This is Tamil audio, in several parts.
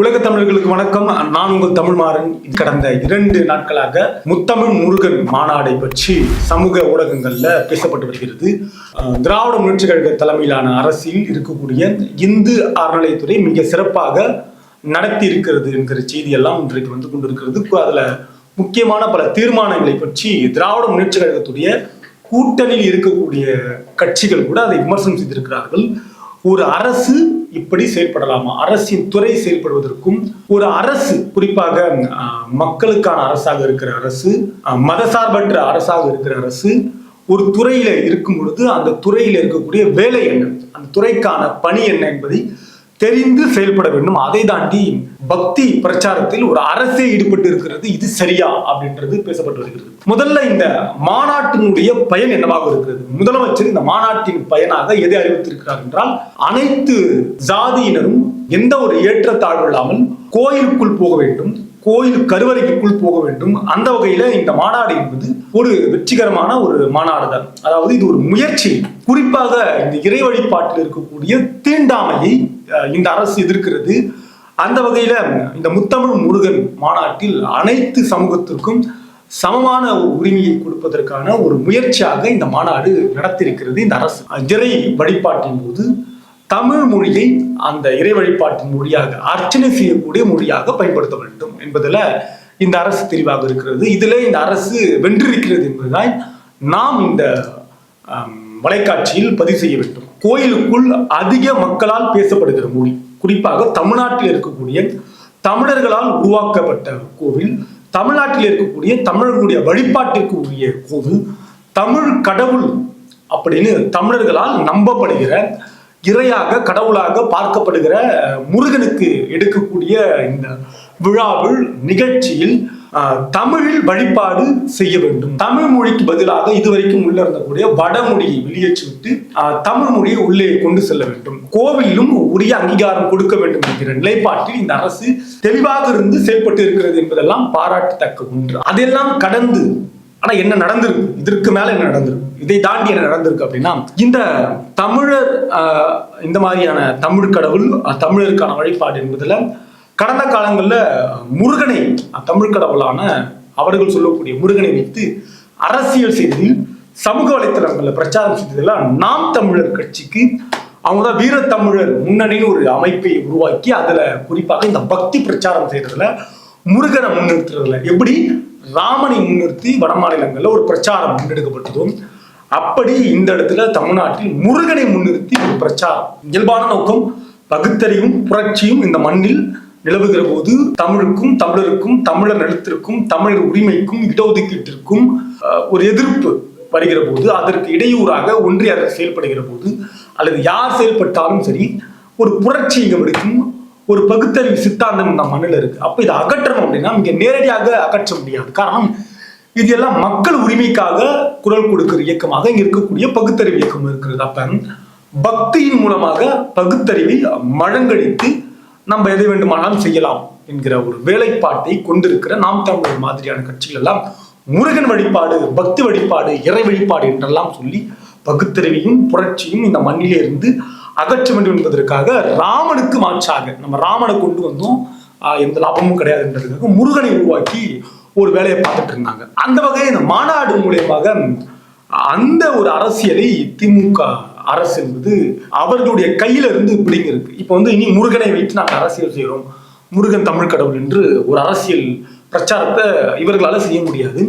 உலக தமிழர்களுக்கு வணக்கம். நான் உங்கள் தமிழ்மாறன் கடந்த இரண்டு நாட்களாக முத்தமிழ் முருகன் மாநாடை பற்றி சமூக ஊடகங்கள்ல பேசப்பட்டு வருகிறது. திராவிட முன்னேற்ற கழக தலைமையிலான அரசில் இருக்கக்கூடிய இந்து அறநிலையத்துறை மிக சிறப்பாக நடத்தி இருக்கிறது என்கிற செய்தியெல்லாம் இன்றைக்கு வந்து கொண்டிருக்கிறது. அதுல முக்கியமான பல தீர்மானங்களை பற்றி திராவிட முன்னேற்ற கழகத்துடைய கூட்டணியில் இருக்கக்கூடிய கட்சிகள் கூட அதை விமர்சனம் செய்திருக்கிறார்கள். ஒரு அரசு இப்படி செயல்படலாமா? அரசின் துறை செயல்படுவதற்கும் ஒரு அரசு குறிப்பாக மக்களுக்கான அரசாக இருக்கிற அரசு மதசார்பற்ற அரசாக இருக்கிற அரசு ஒரு துறையில இருக்கும் பொழுது அந்த துறையில இருக்கக்கூடிய வேலை என்ன? அந்த துறைக்கான பணி என்ன என்பதை தெரிந்து செயல்பட வேண்டும். அதை தாண்டி பக்தி பிரச்சாரத்தில் ஒரு அரசே ஈடுபட்டு இருக்கிறது. இது சரியா அப்படின்றது பேசப்பட்டு வருகிறது. முதல்ல இந்த மாநாட்டினுடைய பயன் என்னவாக இருக்கிறது? முதலமைச்சர் இந்த மாநாட்டின் பயனாக எதை அறிவித்திருக்கிறார் என்றால் அனைத்து ஜாதியினரும் எந்த ஒரு ஏற்றத்தாழ்வு இல்லாமல் கோயிலுக்குள் போக வேண்டும். கோயில் கருவறைக்குள் போக வேண்டும். அந்த வகையில இந்த மாநாடு என்பது ஒரு வெற்றிகரமான ஒரு மாநாடு தான் அதாவது இது ஒரு முயற்சி. குறிப்பாக இந்த இறை வழிபாட்டில் இருக்கக்கூடிய தீண்டாமையை இந்த அரசு எதிர்க்கிறது. அந்த வகையில இந்த முத்தமிழ் முருகன் மாநாட்டில் அனைத்து சமூகத்திற்கும் சமமான ஒரு உரிமையை கொடுப்பதற்கான ஒரு முயற்சியாக இந்த மாநாடு நடத்தியிருக்கிறது இந்த அரசு. இறை வழிபாட்டின் போது தமிழ் மொழியை அந்த இறை வழிபாட்டின் மொழியாக அர்ச்சனை செய்யக்கூடிய மொழியாக பயன்படுத்த வேண்டும் என்பதில் இந்த அரசு தெளிவாக இருக்கிறது. இதில் இந்த அரசு வென்றிருக்கிறது என்பதுதான் நாம் இந்த வலைக்காட்சியில் பதிவு செய்ய வேண்டும். கோயிலுக்குள் அதிக மக்களால் பேசப்படுகிற மொழி. குறிப்பாக தமிழ்நாட்டில் இருக்கக்கூடிய தமிழர்களால் உருவாக்கப்பட்ட கோவில் தமிழ்நாட்டில் இருக்கக்கூடிய தமிழர்களுடைய வழிபாட்டிற்கு உரிய கோவில் தமிழ் கடவுள் அப்படின்னு தமிழர்களால் நம்பப்படுகிற இறையாக கடவுளாக பார்க்கப்படுகிற முருகனுக்கு எடுக்கக்கூடிய இந்த விழாவில் நிகழ்ச்சியில் தமிழில் வழிபாடு செய்ய வேண்டும். தமிழ் மொழிக்கு பதிலாக இதுவரைக்கும் உள்ள இருந்தக்கூடிய வடமொழியை வெளியேற்றிவிட்டு ஆஹ், தமிழ் மொழியை உள்ளே கொண்டு செல்ல வேண்டும். கோவிலும் உரிய அங்கீகாரம் கொடுக்க வேண்டும் என்கிற நிலைப்பாட்டில் இந்த அரசு தெளிவாக இருந்து செயல்பட்டு இருக்கிறது என்பதெல்லாம் பாராட்டத்தக்க ஒன்று. அதெல்லாம் கடந்து ஆனா என்ன நடந்திருக்கு? இதற்கு மேல என்ன நடந்திருக்கு? இதை தாண்டி என்ன நடந்திருக்கு அப்படின்னா இந்த தமிழர் இந்த மாதிரியான தமிழ் கடவுள் தமிழருக்கான வழிபாடு என்பதுல கடந்த காலங்கள்ல முருகனை தமிழ் கடவுளான அவர்கள் சொல்லக்கூடிய முருகனை வைத்து அரசியல் செய்ததில் சமூக வலைத்தளங்களில் பிரச்சாரம் செய்ததெல்லாம் நாம் தமிழர் கட்சிக்கு அவங்க தான் வீரத்தமிழர் முன்னணின்னு ஒரு அமைப்பை உருவாக்கி அதுல குறிப்பாக இந்த பக்தி பிரச்சாரம் செய்யறதுல முருகனை முன்னிறுத்துறதுல எப்படி ராமனை முன்னிறுத்தி வட மாநிலங்களில் ஒரு பிரச்சாரம் முன்னெடுக்கப்பட்டதும் அப்படி இந்த இடத்துல தமிழ்நாட்டில் முருகனை முன்னிறுத்தி ஒரு பிரச்சாரம். இயல்பான நோக்கம் பகுத்தறிவும் புரட்சியும் இந்த மண்ணில் நிலவுகிற போது தமிழுக்கும் தமிழருக்கும் தமிழர் நிலத்திற்கும் தமிழர் உரிமைக்கும் இடஒதுக்கீட்டிற்கும் ஒரு எதிர்ப்பு வருகிற போது அதற்கு இடையூறாக ஒன்றிய அரசு செயல்படுகிற போது அல்லது யார் செயல்பட்டாலும் சரி ஒரு புரட்சி இங்க வெடிக்கும் ஒரு பகுத்தறிவு சித்தாந்தம் இந்த மண்ணில் இருக்கு. அப்போ இதை அகற்றணும் அப்படின்னா இங்கே நேரடியாக அகற்ற முடியாது. காரணம் இது எல்லாம் மக்கள் உரிமைக்காக குரல் கொடுக்கிற இயக்கமாக இங்கே இருக்கக்கூடிய பகுத்தறிவு இயக்கம் இருக்கிறது. அப்ப பக்தியின் மூலமாக பகுத்தறிவை மழங்கடித்து நம்ம எதை வேண்டுமானாலும் செய்யலாம் என்கிற ஒரு வேலைப்பாட்டை கொண்டிருக்கிற நாம் தமிழர் மாதிரியான கட்சிகள் எல்லாம் முருகன் வழிபாடு பக்தி வழிபாடு இறை வழிபாடு என்றெல்லாம் சொல்லி பகுத்தறிவையும் புரட்சியும் இந்த மண்ணிலே இருந்து அகற்ற வேண்டும் என்பதற்காக ராமனுக்கு மாற்றாக நம்ம ராமனை கொண்டு வந்தோம். எந்த லாபமும் கிடையாது என்றதுக்காக முருகனை உருவாக்கி ஒரு வேலையை பார்த்துட்டு இருந்தாங்க. அந்த வகையில் இந்த மாநாடு மூலியமாக அந்த ஒரு அரசியலை திமுக அரசு என்பது அவர்களுடைய கையில இருந்து பிடிங்கிருக்கு இப்போ வந்து இனி முருகனை வைத்து நாங்கள் அரசியல் செய்கிறோம் முருகன் தமிழ் கடவுள் என்று ஒரு அரசியல் பிரச்சாரத்தை இவர்களால் செய்ய முடியாது.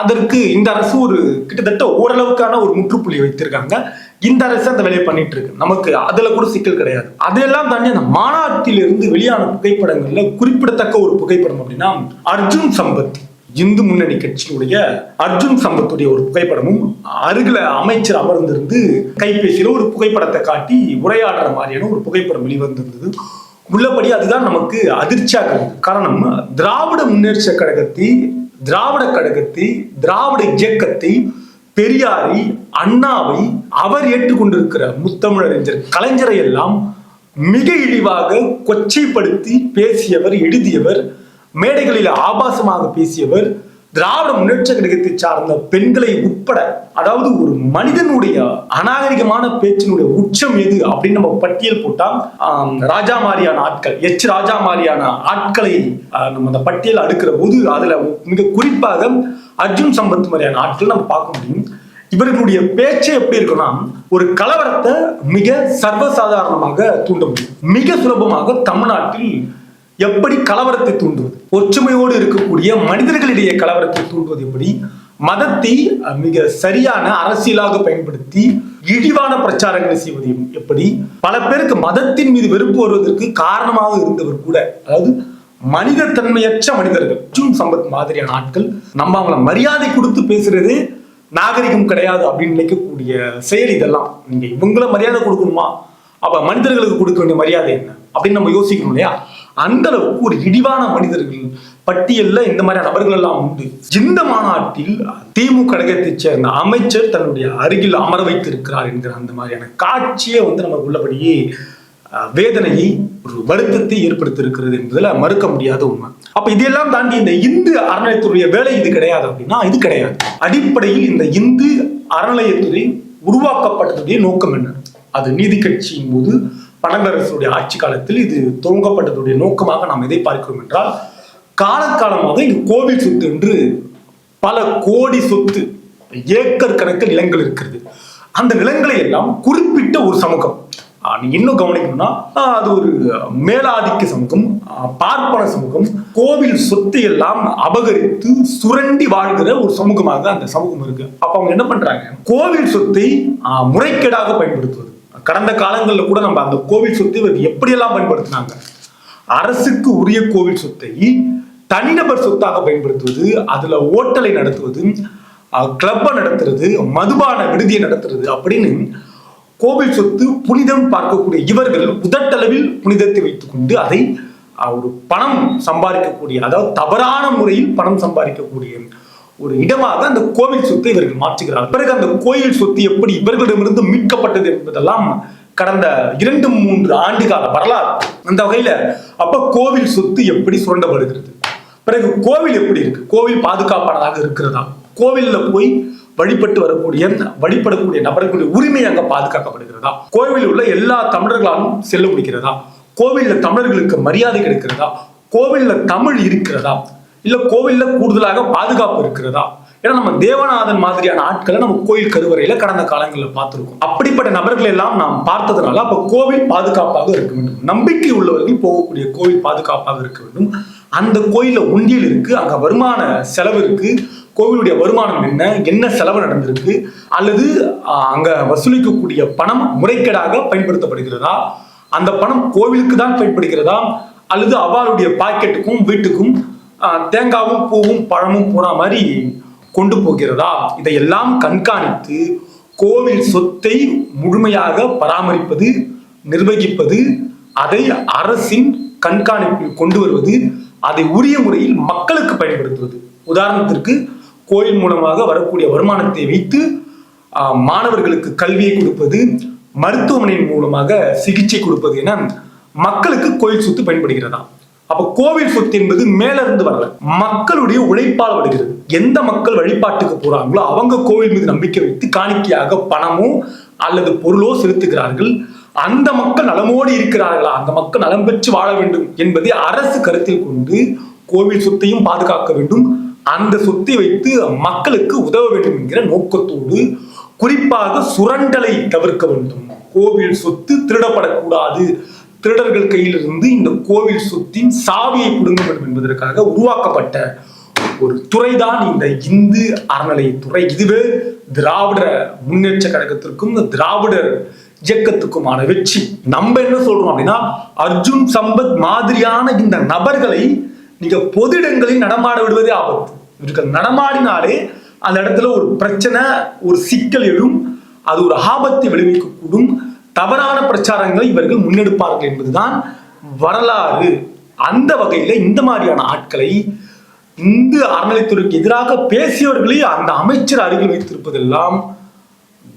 அதற்கு இந்த அரசு ஒரு கிட்டத்தட்ட ஓரளவுக்கான ஒரு முற்றுப்புள்ளி வைத்திருக்காங்க. இந்த அரசு அந்த வேலையை பண்ணிட்டு இருக்கு. நமக்கு அதுல கூட சிக்கல் கிடையாது. அதெல்லாம் தாண்டி அந்த மாநாட்டிலிருந்து வெளியான புகைப்படங்கள்ல குறிப்பிடத்தக்க ஒரு புகைப்படம் அப்படின்னா அர்ஜுன் சம்பத். இந்து முன்னணி கட்சியுடைய அர்ஜுன் சம்பத்துடைய ஒரு புகைப்படமும் அருகில அமைச்சர் அமர்ந்திருந்து கைபேசியில ஒரு புகைப்படத்தை காட்டி உரையாடுற மாதிரியான ஒரு புகைப்படம் வெளிவந்திருந்தது. உள்ளபடி அதுதான் நமக்கு அதிர்ச்சியாக காரணம் திராவிட முன்னேற்ற கழகத்தை திராவிட கழகத்தை திராவிட இயக்கத்தை பெரியாரை அண்ணாவை அவர் ஏற்றுக்கொண்டிருக்கிற முத்தமிழறிஞர் கலைஞரை எல்லாம் மிக இழிவாக கொச்சைப்படுத்தி பேசியவர் எழுதியவர் மேடைகளில் ஆபாசமாக பேசியவர் திராவிட முன்னேற்ற கழகத்தை சார்ந்த பெண்களை உட்பட அதாவது ஒரு மனிதனுடைய அநாகரிகமான பேச்சினுடைய உச்சம் எது அப்படின்னு நம்ம பட்டியல் போட்டால் ராஜா மாதிரியான ஆட்கள் எச் ராஜா மாதிரியான ஆட்களை நம்ம அந்த பட்டியல் அடுக்கிற போது அதுல மிக குறிப்பாக அர்ஜுன் சம்பத் மாதிரியான ஆட்கள் நம்ம பார்க்க முடியும். இவர்களுடைய பேச்சே எப்படி இருக்குன்னா ஒரு கலவரத்தை மிக சர்வசாதாரணமாக தூண்ட முடியும். மிக சுலபமாக தமிழ்நாட்டில் எப்படி கலவரத்தை தூண்டுவது? ஒற்றுமையோடு இருக்கக்கூடிய மனிதர்களிடையே கலவரத்தை தூண்டுவது எப்படி? மதத்தை மிக சரியான அரசியலாக பயன்படுத்தி இழிவான பிரச்சாரங்களை செய்வது எப்படி? பல பேருக்கு மதத்தின் மீது வெறுப்பு வருவதற்கு காரணமாக இருந்தவர் கூட அதாவது மனித தன்மையற்ற மனிதர்கள் அர்ஜுன் சம்பத் மாதிரியான ஆட்கள் நம்ம அவங்கள மரியாதை கொடுத்து பேசுறது நாகரிகம் கிடையாது அப்படின்னு நினைக்கக்கூடிய செயல் இதெல்லாம். நீங்க இவங்கள மரியாதை கொடுக்கணுமா? அப்ப மனிதர்களுக்கு கொடுக்க வேண்டிய மரியாதை என்ன? அப்படின்னு நம்ம யோசிக்கணும் இல்லையா? அந்த அளவுக்கு ஒரு இடிவான மனிதர்கள். பட்டியல்ல இந்த மாதிரியான நபர்கள் எல்லாம் உண்டு. இந்த மாநாட்டில் திமுக கழகத்தைச் சேர்ந்த அமைச்சர் தன்னுடைய அருகில் அமர வைத்திருக்கிறார் என்கிற அந்த மாதிரியான காட்சியை வந்து நம்ம உள்ளபடியே வேதனையை ஒரு வருத்தத்தை ஏற்படுத்தியிருக்கிறது என்பதுல மறுக்க முடியாத உண்மை. அப்ப இதெல்லாம் தாண்டி இந்த இந்து அறநிலையத்துறைய வேலை இது கிடையாது அப்படின்னா இது கிடையாது. அடிப்படையில் இந்த இந்து அறநிலையத்துறை உருவாக்கப்பட்டதுடைய நோக்கம் என்ன? அது நீதி கட்சியின் போது பனகரசுடைய ஆட்சி காலத்தில் இது துவங்கப்பட்டதுடைய நோக்கமாக நாம் எதை பார்க்கிறோம் என்றால் காலக்காலமாக இங்கு கோவில் சொத்து என்று பல கோடி சொத்து ஏக்கர் கணக்கில் நிலங்கள் இருக்கிறது. அந்த நிலங்களை எல்லாம் குறிப்பிட்ட ஒரு சமூகம். நீங்க இன்னும் கவனிக்கணும்னா அது ஒரு மேலாதிக்க சமூகம் பார்ப்பன சமூகம் கோவில் சொத்தை எல்லாம் அபகரித்து சுரண்டி வாழ்கிற ஒரு சமூகமாக அந்த சமூகம் இருக்கு. அப்ப அவங்க என்ன பண்றாங்க? கோவில் சொத்தை முறைகேடாக பயன்படுத்துவது. கடந்த காலங்களில் கூட நம்ம அந்த கோவில் சொத்தை இவர்கள் எப்படியெல்லாம் பயன்படுத்தினாங்க? அரசுக்கு உரிய கோவில் சொத்தை தனிநபர் சொத்தாக பயன்படுத்துவது அதுல ஓட்டலை நடத்துவது கிளப்பை நடத்துறது மதுபான விடுதியை நடத்துறது அப்படின்னு கோவில் சொத்து புனிதம் பார்க்கக்கூடிய இவர்கள் உதட்டளவில் புனிதத்தை வைத்துக்கொண்டு அதை ஒரு பணம் சம்பாதிக்கக்கூடிய அதாவது தவறான முறையில் பணம் சம்பாதிக்கக்கூடிய ஒரு இடமாக அந்த கோவில் சொத்தை இவர்கள் மாற்றுகிறார்கள். பிறகு அந்த கோயில் சொத்து எப்படி இவர்களிடமிருந்து மீட்கப்பட்டது என்பதெல்லாம் கடந்த இரண்டு மூன்று ஆண்டு கால வரலாறு. அந்த வகையில அப்ப கோவில் சொத்து எப்படி சுரண்டப்படுகிறது? பிறகு கோவில் எப்படி இருக்கு? கோவில் பாதுகாப்பானதாக இருக்கிறதா? கோவில்ல போய் வழிபட்டு வரக்கூடிய வழிபடக்கூடிய நபர்களுடைய உரிமை அங்க பாதுகாக்கப்படுகிறதா? கோவிலில் உள்ள எல்லா தமிழர்களாலும் செல்ல முடிகிறதா? கோவில்ல தமிழர்களுக்கு மரியாதை கிடைக்கிறதா? கோவில்ல தமிழ் இருக்கிறதா? இல்ல கோவில்ல கூடுதலாக பாதுகாப்பு இருக்கிறதா? ஏன்னா நம்ம தேவநாதன் மாதிரியான ஆட்களை நம்ம கோயில் கருவறையில கடந்த காலங்களில் பார்த்துருக்கோம். அப்படிப்பட்ட நபர்களை எல்லாம் நாம் பார்த்ததுனால அப்ப கோவில் பாதுகாப்பாக இருக்க வேண்டும். நம்பிக்கை உள்ளவர்கள் போகக்கூடிய கோவில் பாதுகாப்பாக இருக்க வேண்டும். அந்த கோயில உண்டியல் இருக்கு அங்க வருமான செலவு இருக்கு. கோவிலுடைய வருமானம் என்ன என்ன செலவு நடந்திருக்கு அல்லது அங்க வசூலிக்கக்கூடிய பணம் முறைகேடாக பயன்படுத்தப்படுகிறதா? அந்த பணம் கோவிலுக்கு தான் பயன்படுகிறதா? அல்லது அவளுடைய பாக்கெட்டுக்கும் வீட்டுக்கும் தேங்காவும் பூவும் பழமும் போன மாதிரி கொண்டு போகிறதா? இதையெல்லாம் கண்காணித்து கோவில் சொத்தை முழுமையாக பராமரிப்பது நிர்வகிப்பது அதை அரசின் கண்காணிப்பில் கொண்டு வருவது அதை உரிய முறையில் மக்களுக்கு பயன்படுத்துவது. உதாரணத்திற்கு கோயில் மூலமாக வரக்கூடிய வருமானத்தை வைத்து மாணவர்களுக்கு கல்வியை கொடுப்பது மருத்துவமனையின் மூலமாக சிகிச்சை கொடுப்பது என மக்களுக்கு கோயில் சொத்து பயன்படுகிறதா? அப்ப கோவில் சொத்து என்பது மேல இருந்து வரல. மக்களுடைய உழைப்பால் வருகிறது. எந்த மக்கள் வழிபாட்டுக்கு போறாங்களோ அவங்க கோவில் மீது நம்பிக்கை வைத்து காணிக்கையாக பணமோ அல்லது பொருளோ செலுத்துகிறார்கள். அந்த மக்கள் நலமோடு இருக்கிறார்களா? அந்த மக்கள் நலம் பெற்று வாழ வேண்டும் என்பதை அரசு கருத்தில் கொண்டு கோவில் சொத்தையும் பாதுகாக்க வேண்டும். அந்த சொத்தை வைத்து மக்களுக்கு உதவ வேண்டும் என்கிற நோக்கத்தோடு குறிப்பாக சுரண்டலை தவிர்க்க வேண்டும். கோவில் சொத்து திருடப்படக்கூடாது. திருடர்கள் கையிலிருந்து இந்த கோவில் சொத்தின் சாவியை பிடுங்க வேண்டும் என்பதற்காக உருவாக்கப்பட்ட ஒரு துறைதான் இந்த இந்து அறநிலையத்துறை இதுவே திராவிட முன்னேற்ற கழகத்திற்கும் இந்த திராவிடர் இயக்கத்துக்குமான வெற்றி. நம்ம என்ன சொல்றோம் அப்படின்னா அர்ஜுன் சம்பத் மாதிரியான இந்த நபர்களை நீங்க பொது இடங்களில் நடமாட விடுவதே ஆபத்து. இவர்கள் நடமாடினாலே அந்த இடத்துல ஒரு பிரச்சனை ஒரு சிக்கல் எழும். அது ஒரு ஆபத்தை விளைவிக்கக்கூடும். தவறான பிரச்சாரங்களை இவர்கள் முன்னெடுப்பார்கள் என்பதுதான் வரலாறு. அந்த வகையில இந்த மாதிரியான ஆட்களை இந்து அறநிலைத்துறைக்கு எதிராக பேசியவர்களை அந்த அமைச்சர் அருகில் வைத்திருப்பதெல்லாம்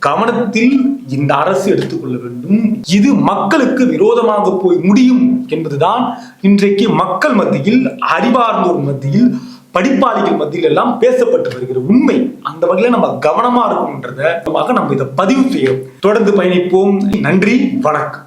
கவனத்தில் இந்த அரசு எடுத்துக்கொள்ள வேண்டும். இது மக்களுக்கு விரோதமாக போய் முடியும் என்பதுதான் இன்றைக்கு மக்கள் மத்தியில் அறிவார்ந்தோர் மத்தியில் படிப்பாளிகள் மத்தியில் எல்லாம் பேசப்பட்டு வருகிற உண்மை அந்த வகையில நம்ம கவனமா இருக்கணும்ன்றத நம்ம இதை பதிவு செய்யும் தொடர்ந்து பயணிப்போம். நன்றி வணக்கம்.